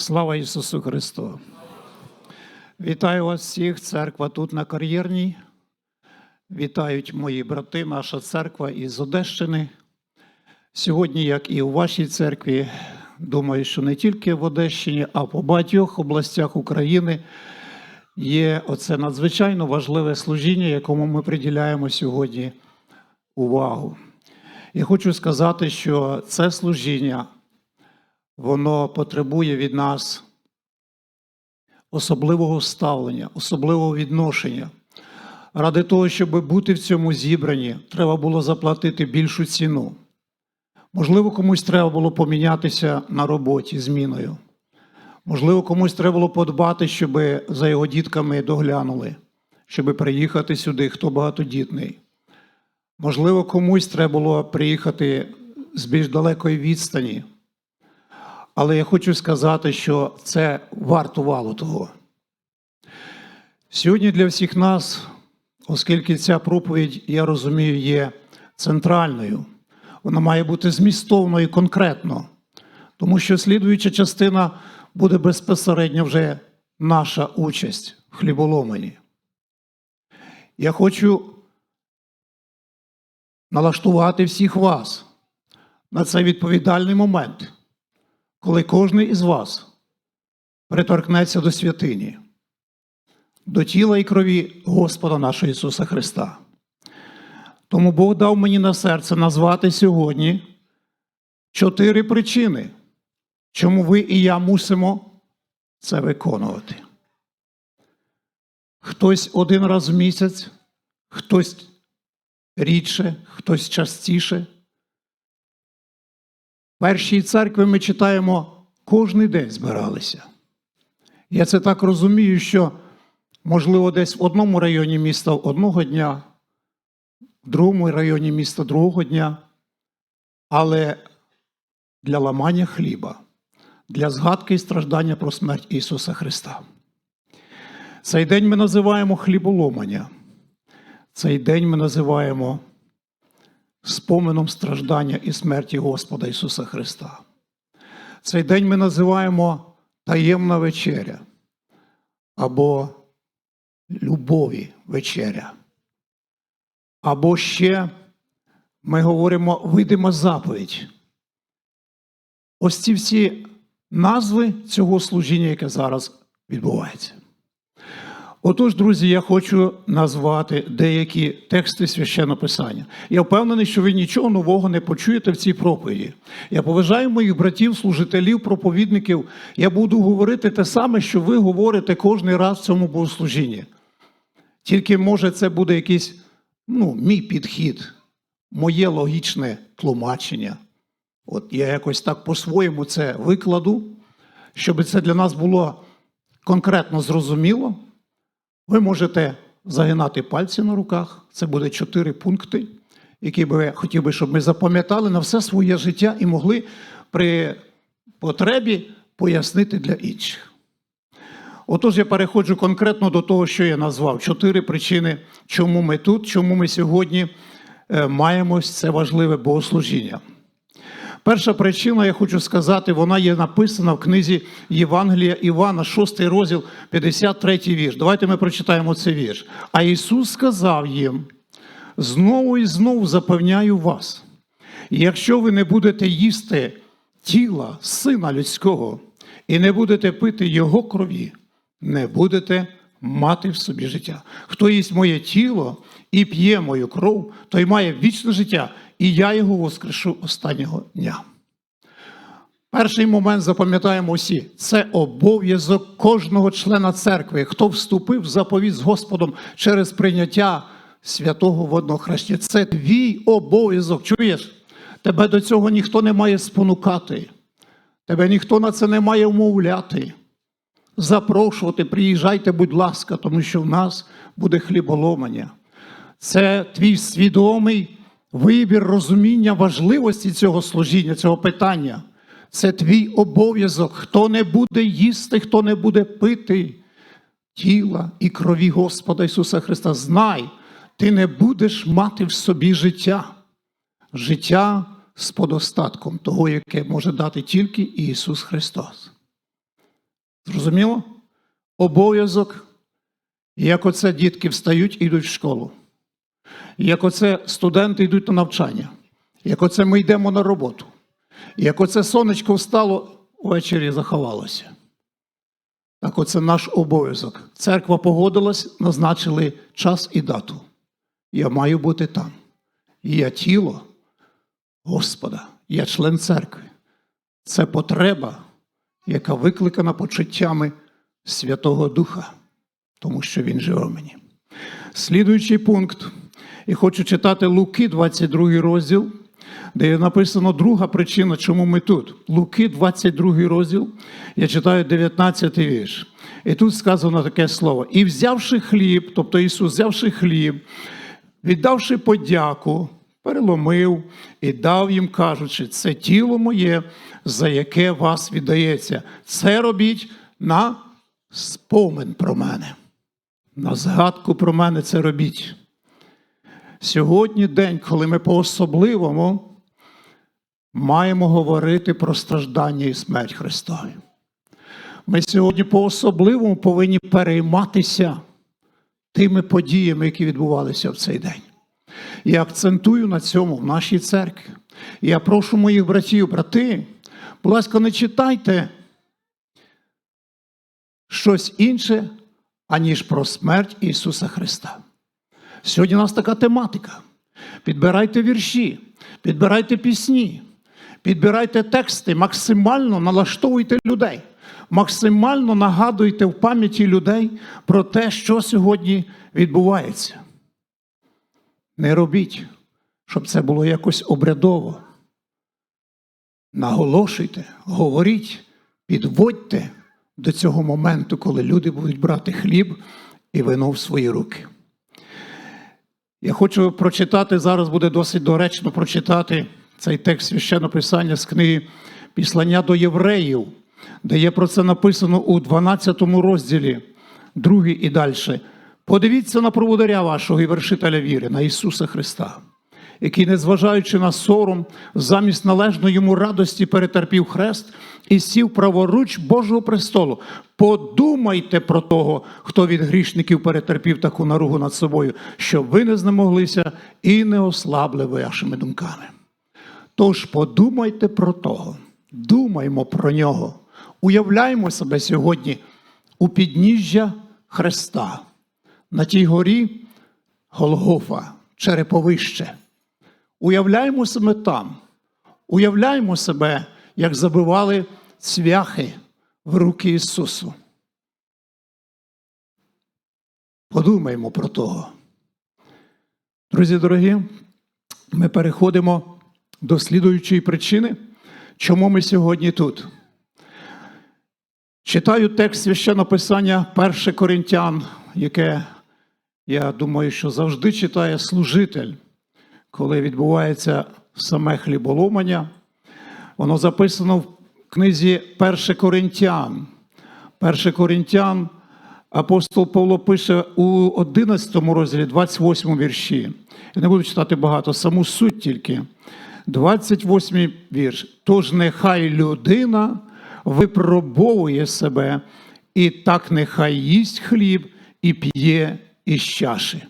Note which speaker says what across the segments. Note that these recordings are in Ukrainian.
Speaker 1: Слава Ісусу Христу! Вітаю вас всіх, церква тут на кар'єрній. Вітають мої брати, наша церква із Одещини. Сьогодні, як і у вашій церкві, думаю, що не тільки в Одещині, а по багатьох областях України є оце надзвичайно важливе служіння, якому ми приділяємо сьогодні увагу. Я хочу сказати, що це служіння воно потребує від нас особливого ставлення, особливого відношення. Ради того, щоб бути в цьому зібранні, треба було заплатити більшу ціну. Можливо, комусь треба було помінятися на роботі зміною. Можливо, комусь треба було подбати, щоб за його дітками доглянули, щоб приїхати сюди, хто багатодітний. Можливо, комусь треба було приїхати з більш далекої відстані. Але я хочу сказати, що це вартувало того. Сьогодні для всіх нас, оскільки ця проповідь, я розумію, є центральною, вона має бути змістовною і конкретно, тому що слідуюча частина буде безпосередньо вже наша участь в хліболомані. Я хочу налаштувати всіх вас на цей відповідальний момент коли кожен із вас приторкнеться до святині, до тіла і крові Господа нашого Ісуса Христа. Тому Бог дав мені на серце назвати сьогодні чотири причини, чому ви і я мусимо це виконувати. Хтось один раз в місяць, хтось рідше, хтось частіше. Першій церкві ми читаємо кожний день збиралися. Я це так розумію, що, можливо, десь в одному районі міста одного дня, в другому районі міста другого дня, але для ламання хліба, для згадки і страждання про смерть Ісуса Христа. Цей день ми називаємо хліболомання. Цей день ми називаємо споменом страждання і смерті Господа Ісуса Христа. Цей день ми називаємо таємна вечеря або любові вечеря. Або ще ми говоримо видима заповідь. Ось ці всі назви цього служіння, яке зараз відбувається. Отож, друзі, я хочу назвати деякі тексти священного писання. Я впевнений, що ви нічого нового не почуєте в цій проповіді. Я поважаю моїх братів, служителів, проповідників. Я буду говорити те саме, що ви говорите кожен раз в цьому богослужінні. Тільки, може, це буде якийсь ну, мій підхід, моє логічне тлумачення. От я якось так по-своєму це викладу, щоб це для нас було конкретно зрозуміло. Ви можете загинати пальці на руках. Це буде чотири пункти, які би хотів би, щоб ми запам'ятали на все своє життя і могли при потребі пояснити для інших. Отож, я переходжу конкретно до того, що я назвав: чотири причини, чому ми тут, чому ми сьогодні е, маємо це важливе богослужіння. Перша причина, я хочу сказати, вона є написана в книзі Євангелія Івана, 6 розділ, 53 вірш. Давайте ми прочитаємо цей вірш. А Ісус сказав їм: знову і знову запевняю вас, якщо ви не будете їсти тіла Сина Людського і не будете пити Його крові, не будете мати в собі життя. Хто їсть моє тіло і п'є мою кров, той має вічне життя, і я його воскрешу останнього дня. Перший момент запам'ятаємо усі: це обов'язок кожного члена церкви, хто вступив в заповідь з Господом через прийняття святого водного хрещення. Це твій обов'язок. Чуєш? Тебе до цього ніхто не має спонукати, тебе ніхто на це не має вмовляти. Запрошувати, приїжджайте, будь ласка, тому що в нас буде хліболомання. Це твій свідомий вибір розуміння важливості цього служіння, цього питання. Це твій обов'язок. Хто не буде їсти, хто не буде пити тіла і крові Господа Ісуса Христа, знай, ти не будеш мати в собі життя, життя з подостатком того, яке може дати тільки Ісус Христос. Зрозуміло? Обов'язок, як оце дітки встають і йдуть в школу. Як оце студенти йдуть на навчання, як оце ми йдемо на роботу, як оце сонечко встало, ввечері заховалося. Так оце наш обов'язок. Церква погодилась, назначили час і дату. Я маю бути там. Я тіло Господа, я член церкви. Це потреба, яка викликана почуттями Святого Духа, тому що Він живе в мені. Слідуючий пункт. І хочу читати Луки, 22 розділ, де написано друга причина, чому ми тут. Луки, 22 розділ, я читаю 19 вірш. І тут сказано таке слово: і взявши хліб, тобто Ісус, взявши хліб, віддавши подяку, переломив і дав їм, кажучи, це тіло моє, за яке вас віддається. Це робіть на спомин про мене. На згадку про мене це робіть. Сьогодні день, коли ми по-особливому маємо говорити про страждання і смерть Христові. Ми сьогодні по-особливому повинні перейматися тими подіями, які відбувалися в цей день. Я акцентую на цьому в нашій церкві. Я прошу моїх братів, брати, будь ласка, не читайте щось інше, аніж про смерть Ісуса Христа. Сьогодні у нас така тематика. Підбирайте вірші, підбирайте пісні, підбирайте тексти, максимально налаштовуйте людей, максимально нагадуйте в пам'яті людей про те, що сьогодні відбувається. Не робіть, щоб це було якось обрядово. Наголошуйте, говоріть, підводьте до цього моменту, коли люди будуть брати хліб і вино в свої руки. Я хочу прочитати, зараз буде досить доречно прочитати цей текст священного писання з книги Післання до євреїв, де є про це написано у 12 розділі, другий і далі. Подивіться на проводаря вашого і вершителя віри, на Ісуса Христа, який, незважаючи на сором, замість належної йому радості перетерпів хрест і сів праворуч Божого престолу. Подумайте про того, хто від грішників перетерпів таку наругу над собою, щоб ви не знемоглися і не ослабли вашими думками. Тож подумайте про того, думаймо про нього, уявляємо себе сьогодні у підніжжя Христа, на тій горі Голгофа, Череповище. Уявляємо себе там, уявляємо себе, як забивали цвяхи в руки Ісусу. Подумаймо про того. Друзі дорогі, ми переходимо до слідуючої причини, чому ми сьогодні тут. Читаю текст священного писання 1 Коринтян, яке, я думаю, що завжди читає служитель, коли відбувається саме хліболомання. Воно записано в книзі 1 Коринтян. 1 Коринтян апостол Павло пише у 11 розділі, 28 вірші. Я не буду читати багато, саму суть тільки. 28 вірш. Тож нехай людина випробовує себе, і так нехай їсть хліб і п'є із чаші.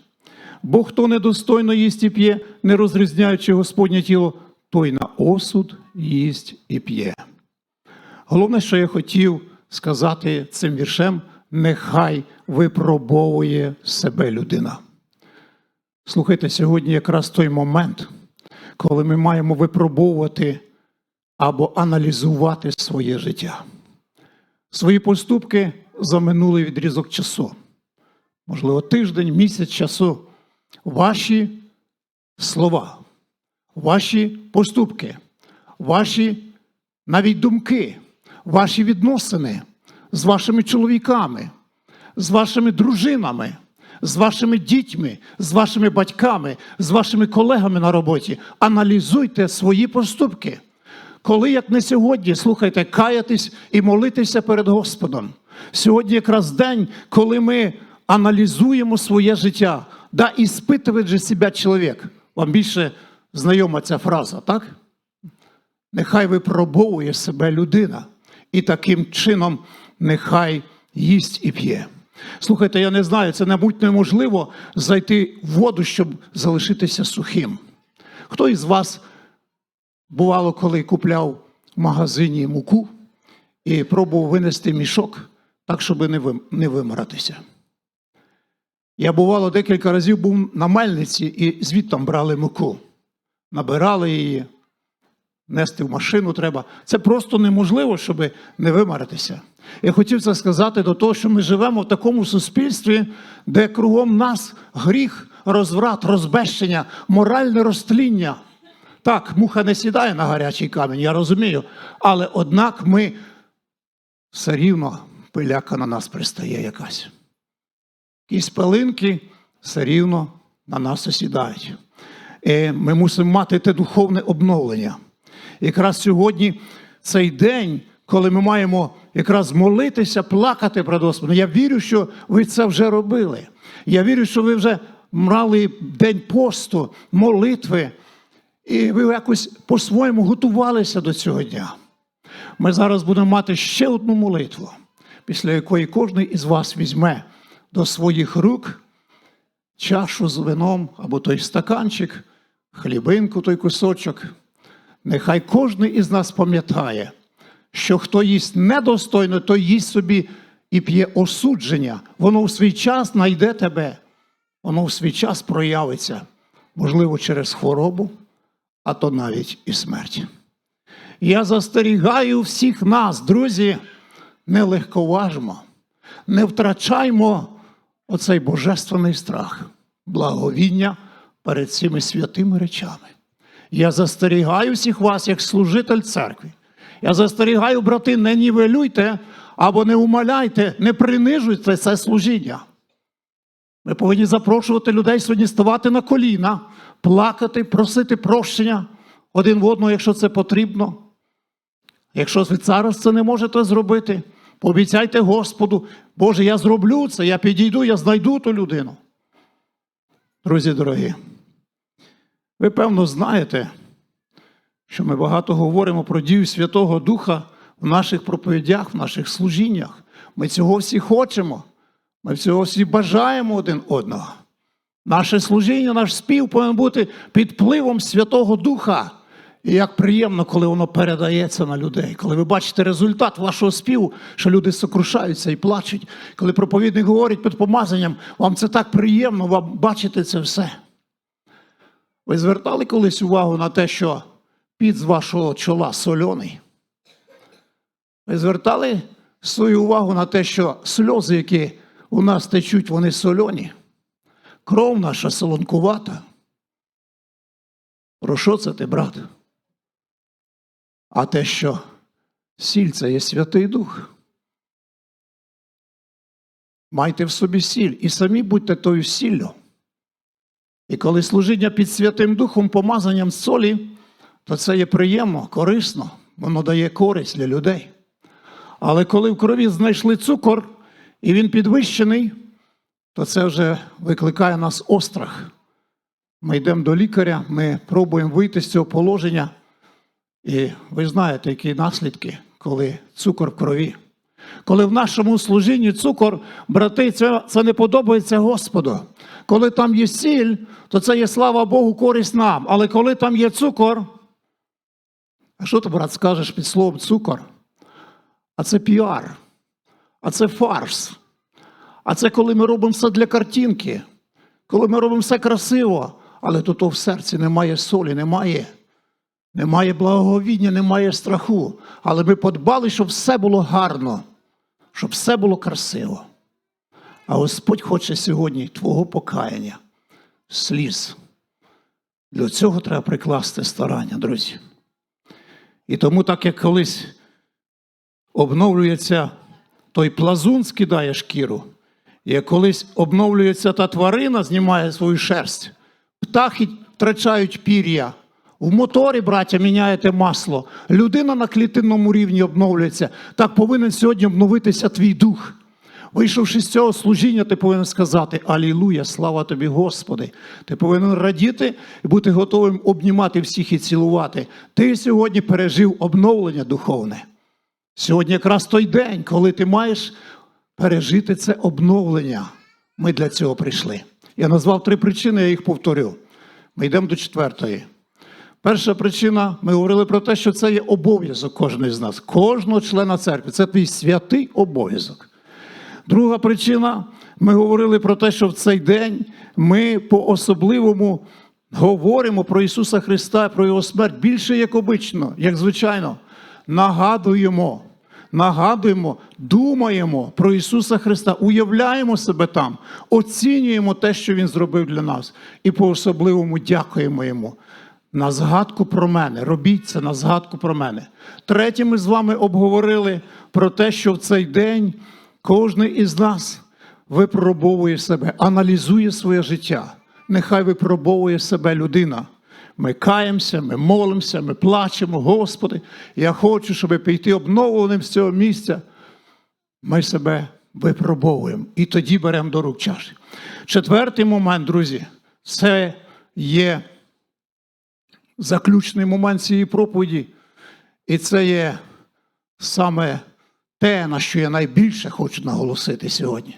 Speaker 1: Бо хто недостойно їсть і п'є, не розрізняючи Господнє тіло, той на осуд їсть і п'є. Головне, що я хотів сказати цим віршем, нехай випробовує себе людина. Слухайте, сьогодні якраз той момент, коли ми маємо випробовувати або аналізувати своє життя, свої поступки за минулий відрізок часу, можливо, тиждень, місяць часу, ваші слова, ваші поступки, ваші навіть думки, ваші відносини з вашими чоловіками, з вашими дружинами, з вашими дітьми, з вашими батьками, з вашими колегами на роботі. Аналізуйте свої поступки. Коли, як не сьогодні, слухайте, каятись і молитися перед Господом. Сьогодні якраз день, коли ми аналізуємо своє життя. Да, іспитывает же себе чоловік. Вам більше знайома ця фраза, так? Нехай випробовує себе людина і таким чином нехай їсть і п'є. Слухайте, я не знаю, це, мабуть, неможливо зайти в воду, щоб залишитися сухим. Хто із вас, бувало, коли купляв в магазині муку і пробував винести мішок так, щоб не вим- не вимаратися? Я бувало декілька разів був на мельниці і звідтам брали муку, набирали її, нести в машину треба. Це просто неможливо, щоб не вимаритися. Я хотів це сказати до того, що ми живемо в такому суспільстві, де кругом нас гріх, розврат, розбещення, моральне розтління. Так, муха не сідає на гарячий камінь, я розумію. Але однак ми все рівно пиляка на нас пристає якась. Якісь пилинки все рівно на нас осідають. І ми мусимо мати те духовне обновлення. Якраз сьогодні цей день, коли ми маємо якраз молитися, плакати перед Господом. Я вірю, що ви це вже робили. Я вірю, що ви вже мали день посту, молитви, і ви якось по-своєму готувалися до цього дня. Ми зараз будемо мати ще одну молитву, після якої кожен із вас візьме до своїх рук чашу з вином або той стаканчик, хлібинку, той кусочок. Нехай кожен із нас пам'ятає, що хто їсть недостойно, той їсть собі і п'є осудження. Воно в свій час знайде тебе, воно в свій час проявиться, можливо, через хворобу, а то навіть і смерть. Я застерігаю всіх нас, друзі, не легковажмо, не втрачаймо оцей божественний страх, благовіння перед цими святими речами. Я застерігаю всіх вас, як служитель церкви. Я застерігаю, брати, не нівелюйте або не умаляйте, не принижуйте це служіння. Ми повинні запрошувати людей сьогодні ставати на коліна, плакати, просити прощення один в одного, якщо це потрібно. Якщо ви зараз це не можете зробити, пообіцяйте Господу, Боже, я зроблю це, я підійду, я знайду ту людину. Друзі дорогі, ви певно знаєте, що ми багато говоримо про дію Святого Духа в наших проповідях, в наших служіннях. Ми цього всі хочемо, ми цього всі бажаємо один одного. Наше служіння, наш спів повинен бути під впливом Святого Духа. І як приємно, коли воно передається на людей, коли ви бачите результат вашого співу, що люди сокрушаються і плачуть. Коли проповідник говорить під помазанням, вам це так приємно, вам бачите це все. Ви звертали колись увагу на те, що під з вашого чола сольоний? Ви звертали свою увагу на те, що сльози, які у нас течуть, вони сольоні? Кров наша солонкувата. Про що це ти, брат? А те, що сіль це є Святий Дух. Майте в собі сіль і самі будьте тою сіллю. І коли служіння під Святим Духом, помазанням солі, то це є приємно, корисно, воно дає користь для людей. Але коли в крові знайшли цукор і він підвищений, то це вже викликає нас острах. Ми йдемо до лікаря, ми пробуємо вийти з цього положення. І ви знаєте, які наслідки, коли цукор в крові. Коли в нашому служінні цукор, брати, це, це не подобається Господу. Коли там є сіль, то це є слава Богу, користь нам. Але коли там є цукор, а що ти, брат, скажеш під словом цукор? А це піар, а це фарс. А це коли ми робимо все для картинки, коли ми робимо все красиво, але тут в серці немає солі, немає. Немає благоговіння, немає страху. Але ми подбали, щоб все було гарно, щоб все було красиво. А Господь хоче сьогодні твого покаяння, сліз. Для цього треба прикласти старання, друзі. І тому, так як колись обновлюється той плазун, скидає шкіру, як колись обновлюється та тварина, знімає свою шерсть, птахи втрачають пір'я. В моторі, браття, міняєте масло. Людина на клітинному рівні обновлюється. Так повинен сьогодні обновитися твій дух. Вийшовши з цього служіння, ти повинен сказати Алілуя, слава тобі, Господи. Ти повинен радіти і бути готовим обнімати всіх і цілувати. Ти сьогодні пережив обновлення духовне. Сьогодні якраз той день, коли ти маєш пережити це обновлення. Ми для цього прийшли. Я назвав три причини, я їх повторю. Ми йдемо до четвертої. Перша причина, ми говорили про те, що це є обов'язок кожного з нас, кожного члена церкви. Це твій святий обов'язок. Друга причина, ми говорили про те, що в цей день ми по-особливому говоримо про Ісуса Христа, про Його смерть більше, як обично, як звичайно. Нагадуємо, нагадуємо, думаємо про Ісуса Христа, уявляємо себе там, оцінюємо те, що Він зробив для нас, і по-особливому дякуємо Йому. На згадку про мене. Робіть це на згадку про мене. Третє, ми з вами обговорили про те, що в цей день кожен із нас випробовує себе, аналізує своє життя. Нехай випробовує себе людина. Ми каємося, ми молимося, ми плачемо. Господи, я хочу, щоб піти обновленим з цього місця. Ми себе випробовуємо і тоді беремо до рук чаші. Четвертий момент, друзі, це є заключний момент цієї проповіді. І це є саме те, на що я найбільше хочу наголосити сьогодні,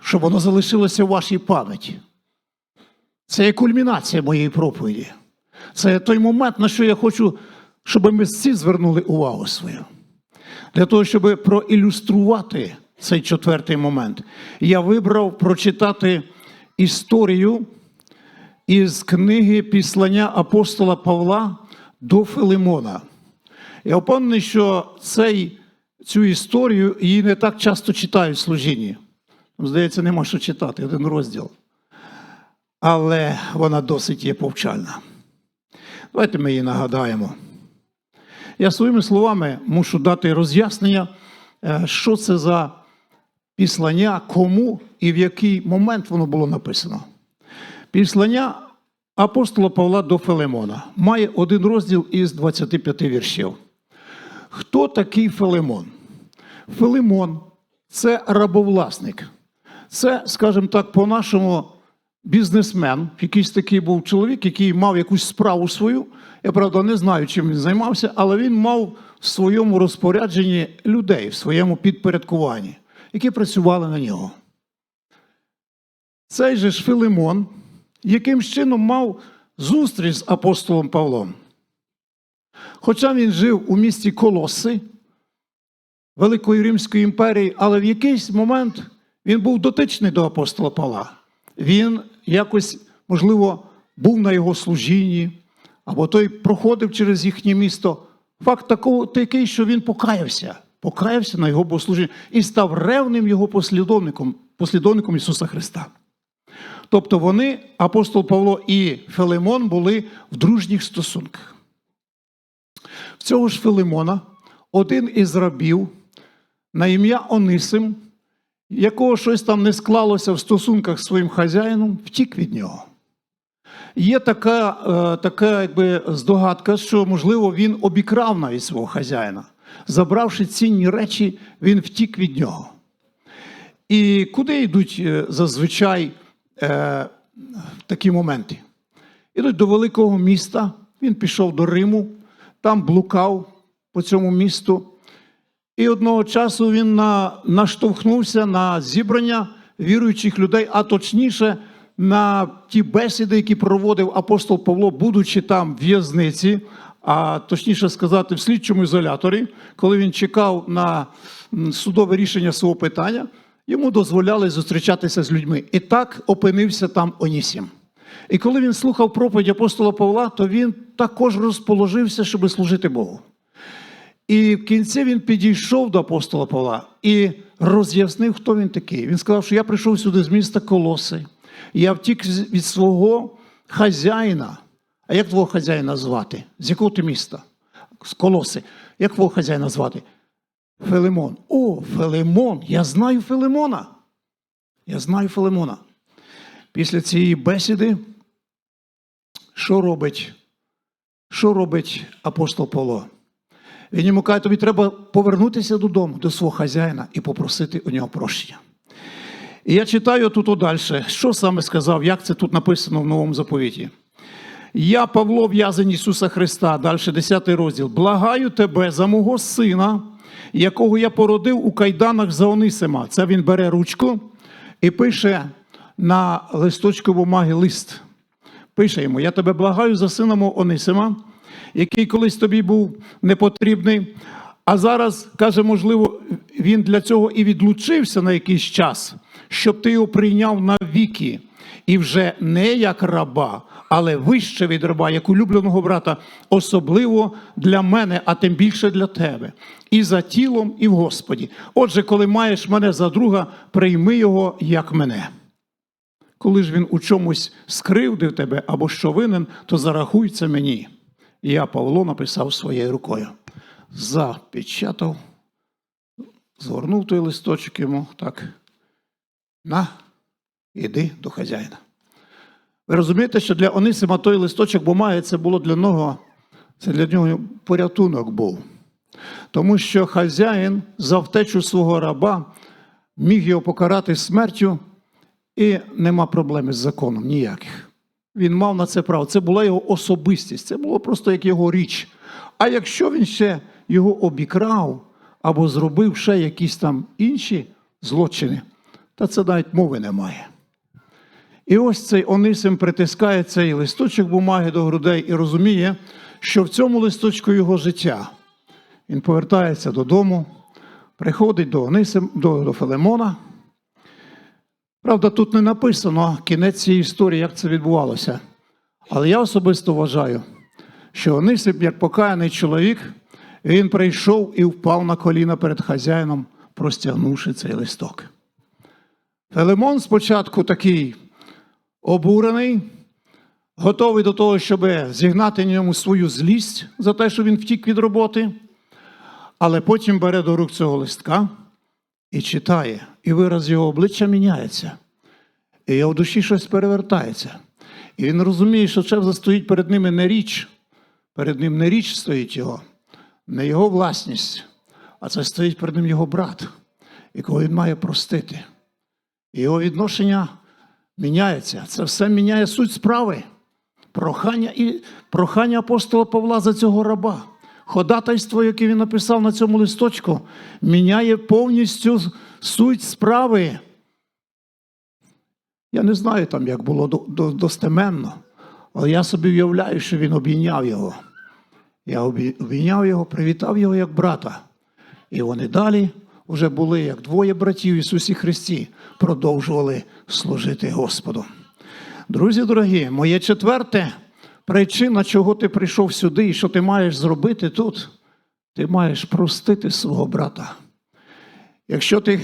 Speaker 1: щоб воно залишилося в вашій пам'яті. Це є кульмінація моєї проповіді. Це той момент, на що я хочу, щоб ми всі звернули увагу свою. Для того, щоб проілюструвати цей четвертий момент, я вибрав прочитати історію із книги післання апостола Павла до Филимона. Я впевнений, що цей, цю історію її не так часто читають в служінні. Здається, нема що читати, один розділ. Але вона досить є повчальна. Давайте ми її нагадаємо. Я своїми словами мушу дати роз'яснення, е, що це за післання, кому і в який момент воно було написано. Післання апостола Павла до Филимона має один розділ із 25 віршів. Хто такий Филимон? Филимон це рабовласник. Це, скажімо так, по-нашому бізнесмен. Якийсь такий був чоловік, який мав якусь справу свою. Я правда не знаю, чим він займався, але він мав в своєму розпорядженні людей, в своєму підпорядкуванні, які працювали на нього. Цей же ж Филимон якимсь чином мав зустріч з апостолом Павлом. Хоча він жив у місті Колоси Великої Римської імперії, але в якийсь момент він був дотичний до апостола Павла. Він якось, можливо, був на його служінні, або той проходив через їхнє місто. Факт такий, що він покаявся, покаявся на його богослужіння і став ревним його послідовником, послідовником Ісуса Христа. Тобто вони, апостол Павло і Филимон, були в дружніх стосунках. В цього ж Филимона один із рабів на ім'я Онисим, якого щось там не склалося в стосунках з своїм хазяїном, втік від нього. Є така, е, така якби, здогадка, що, можливо, він обікрав навіть свого хазяїна. Забравши цінні речі, він втік від нього. І куди йдуть е, зазвичай е, такі моменти? Ідуть до великого міста, він пішов до Риму, там блукав по цьому місту. І одного часу він на, наштовхнувся на зібрання віруючих людей, а точніше на ті бесіди, які проводив апостол Павло, будучи там в в'язниці, а точніше сказати, в слідчому ізоляторі, коли він чекав на судове рішення свого питання, йому дозволяли зустрічатися з людьми. І так опинився там Онісім. І коли він слухав проповідь апостола Павла, то він також розположився, щоб служити Богу. І в кінці він підійшов до апостола Павла і роз'яснив, хто він такий. Він сказав, що я прийшов сюди з міста Колоси. Я втік від свого хазяїна. А як твого хазяїна звати? З якого ти міста? З Колоси. Як твого хазяїна звати? Филимон. О, Филимон! Я знаю Филимона. Я знаю Филимона. Після цієї бесіди, що робить? Що робить апостол Павло? Він йому каже, тобі треба повернутися додому, до свого хазяїна і попросити у нього прощення. І я читаю тут далі, що саме сказав, як це тут написано в новому заповіті. Я, Павло, в'язень Ісуса Христа, далі 10 розділ. Благаю тебе за мого сина, якого я породив у кайданах за Онисима. Це він бере ручку і пише на листочку бумаги лист. Пише йому: Я тебе благаю за сина мого Онисима, який колись тобі був непотрібний. А зараз, каже, можливо, він для цього і відлучився на якийсь час, щоб ти його прийняв навіки. І вже не як раба, але вище від раба, як улюбленого брата, особливо для мене, а тим більше для тебе. І за тілом, і в Господі. Отже, коли маєш мене за друга, прийми його як мене. Коли ж він у чомусь скривдив тебе або що винен, то зарахуй це мені. Я Павло написав своєю рукою. Запечатав, згорнув той листочок йому так. На, іди до хазяїна. Ви розумієте, що для Онисима той листочок бумаги це було для нього, це для нього порятунок був. Тому що хазяїн за втечу свого раба міг його покарати смертю, і нема проблеми з законом ніяких. Він мав на це право. Це була його особистість, це було просто як його річ. А якщо він ще його обікрав або зробив ще якісь там інші злочини, та це навіть мови немає. І ось цей Онисим притискає цей листочок бумаги до грудей і розуміє, що в цьому листочку його життя. Він повертається додому, приходить до Онисим, до, до Филимона. Правда, тут не написано кінець цієї історії, як це відбувалося. Але я особисто вважаю, що Онисим, як покаяний чоловік, він прийшов і впав на коліна перед хазяїном, простягнувши цей листок. Филимон спочатку такий обурений, готовий до того, щоб зігнати на ньому свою злість за те, що він втік від роботи, але потім бере до рук цього листка і читає, і вираз його обличчя міняється, і його в душі щось перевертається. І він розуміє, що це стоїть перед ними не річ, перед ним не річ стоїть його, не його власність, а це стоїть перед ним його брат, якого він має простити. Його відношення міняється. Це все міняє суть справи. Прохання і прохання апостола Павла за цього раба. Ходатайство, яке він написав на цьому листочку, міняє повністю суть справи. Я не знаю там, як було до- до- достеменно, але я собі уявляю, що він обійняв його. Я обійняв його, привітав його як брата. І вони далі вже були, як двоє братів Ісусі Христі, продовжували служити Господу. Друзі дорогі, моє четверте причина, чого ти прийшов сюди і що ти маєш зробити тут, ти маєш простити свого брата. Якщо ти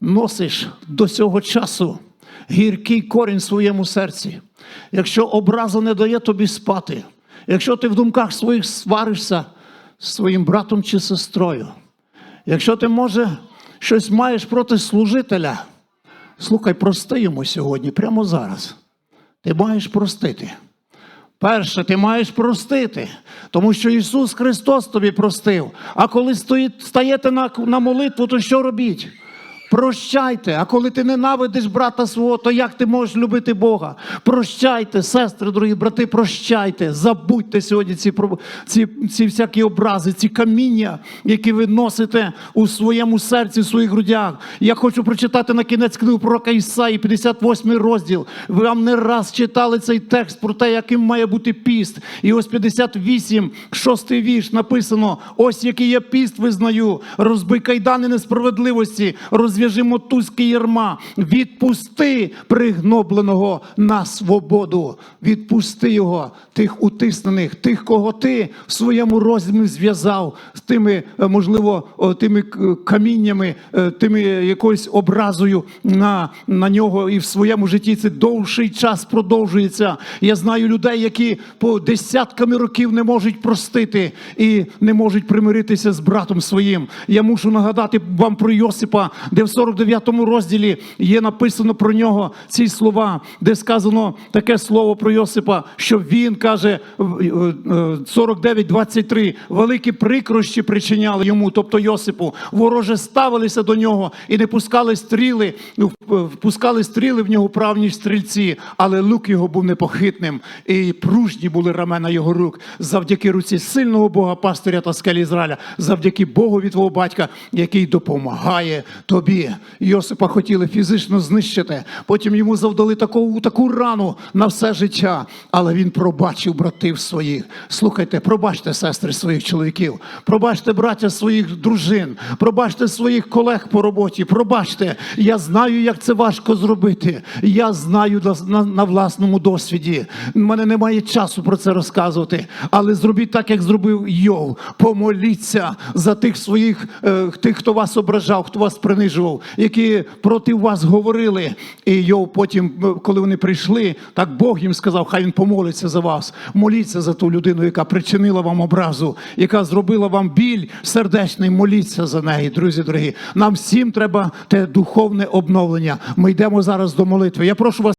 Speaker 1: носиш до цього часу гіркий корінь в своєму серці, якщо образа не дає тобі спати, якщо ти в думках своїх сваришся з своїм братом чи сестрою, якщо ти, може, щось маєш проти служителя, слухай, прости йому сьогодні, прямо зараз. Ти маєш простити. Перше, ти маєш простити, тому що Ісус Христос тобі простив. А коли стоїть, стаєте на, на молитву, то що робіть? Прощайте, а коли ти ненавидиш брата свого, то як ти можеш любити Бога? Прощайте, сестри, дорогі брати, прощайте, забудьте сьогодні ці, ці, ці всякі образи, ці каміння, які ви носите у своєму серці, в своїх грудях. Я хочу прочитати на кінець книгу пророка Ісаї, 58 розділ. Ви вам не раз читали цей текст про те, яким має бути піст. І ось 58, шостий вірш написано: ось який я піст визнаю, розбий кайдани несправедливості, розв'яжи мотузки ярма, відпусти пригнобленого на свободу, відпусти його, тих утиснених, тих, кого ти в своєму розумі зв'язав з тими, е, можливо, тими каміннями, е, тими якоюсь образою на, на нього, і в своєму житті це довший час продовжується. Я знаю людей, які по десятками років не можуть простити і не можуть примиритися з братом своїм. Я мушу нагадати вам про Йосипа, де в 49 розділі є написано про нього ці слова, де сказано таке слово про Йосипа, що він каже в- е, е, 49-23, великі прикрощі причиняли йому, тобто Йосипу. Вороже ставилися до нього і не пускали стріли, впускали стріли в нього правні стрільці, але лук його був непохитним, і пружні були рамена його рук завдяки руці сильного Бога, пастиря та скелі Ізраїля, завдяки Богові твого батька, який допомагає тобі. Йосипа хотіли фізично знищити. Потім йому завдали таку, таку рану на все життя. Але він пробачив братів своїх. Слухайте, пробачте сестри своїх чоловіків, пробачте браття своїх дружин, пробачте своїх колег по роботі. Пробачте, я знаю, як це важко зробити. Я знаю на, на, на власному досвіді. У мене немає часу про це розказувати. Але зробіть так, як зробив Йов. Помоліться за тих своїх, е, тих, хто вас ображав, хто вас принижував, які проти вас говорили. І його потім, е, коли вони прийшли, так Бог їм сказав, хай він помолиться за вас. Моліться за ту людину, яка причинила вам образу, яка зробила вам біль сердечний. Моліться за неї, друзі дорогі. Нам всім треба те духовне обновлення. Ми йдемо зараз до молитви. Я прошу вас.